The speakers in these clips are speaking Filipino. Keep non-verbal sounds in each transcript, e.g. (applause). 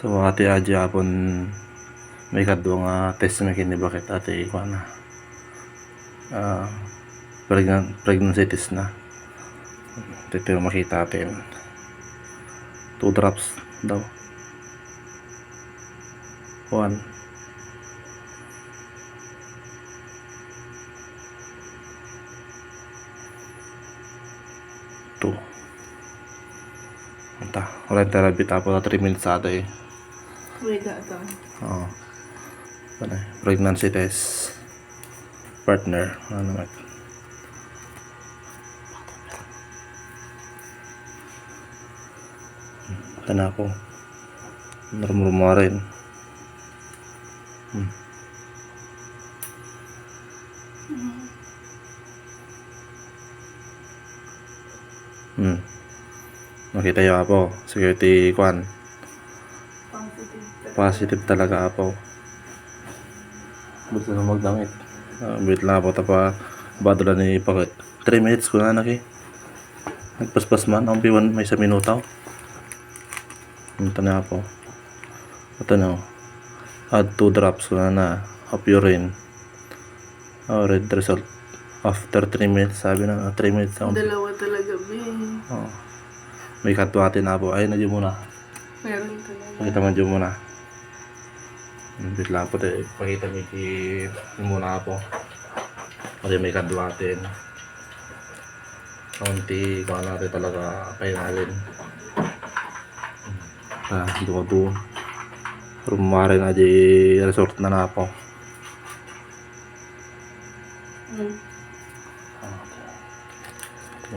So ate aja apon may kadto nga test na kini bakit ate ikuha na. Ah pregnant pregnancy test na. Yung makita natin. Two drops daw. One. Two. Anta, wala yung therapy tapos na 3 minutes ata eh. Na ito. Oo. Eh, pregnancy test. Partner. Ano naman. Ito na ako. Narumuruma rin. Hmm. Hmm. Nakita yung ako. Security kwan. Positive. Talaga ako. Buti na magdamit. Uh, wait lang ako tapa badala ni Pakit. 3 minutes ko na naki. Nagpaspas man. Ang piwan may sa minutaw. Ito na ako. Ito na. Add 2 drops ko na na. Of urine. Oh, red result. After 3 minutes. Sabi na 3 minutes ako. Dalawa talaga, be. Oh. May katwate na po. Ay, na dyan muna. Pakita mo dyan muna. Bit lang po tayo. Pakita mo yung muna po. Kasi may kadwatin. Kaunti, kung natin talaga pahinalin. Ah, doon ko doon. Rumari na di resort na na po. Hmm.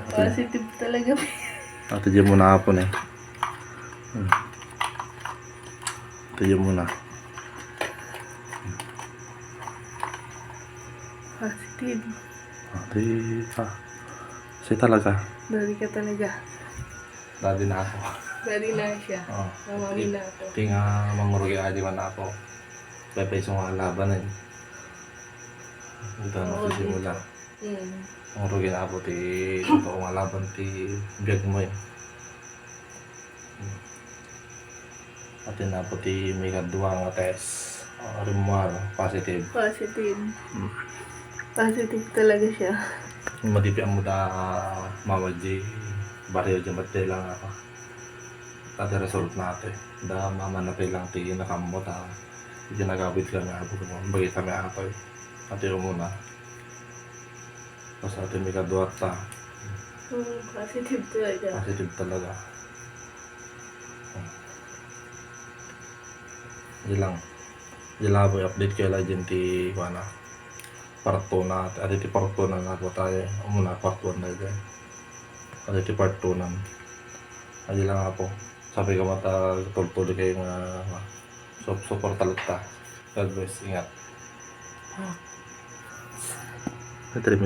Positive talaga. Ate dyan muna hapon eh. Hmm. Dyan muna. Positive. Ate ka. Kasi talaga. Dali ka talaga. Dati na ako. Dali na siya. (laughs) Oh. Namami na ako. Tinga mangurugi aja man ako. Pepe sa mga laban eh. Ito na Oo, simula. Hmm. Mangurugi na ako ti ito mga laban ti biyag mo eh. At na po ti may kadwa nga test. Uh, removal, positive. Positive. Hmm. Positive talaga siya. Madipi ang muda mawad di baryo di mati lang ako. Tati result natin. Da mama natin lang ti nakamot ha. Hindi nagawid kami ako ko. Bagi kami eh. Ate yung muna. Tapos ate may kaduat ta. Hmm, positive talaga. Positive talaga. Hindi lang. Hindi lang ako i-update kayo lang dyan ti kuana. Part 2 na. Ate ti part 2 na nga po tayo. Muna part 1 na dyan. Ate ti part 2 na. Hindi lang ako. Sabi ka mata tultuloy kayo nga so, support talag ta. God bless. Ingat. Rin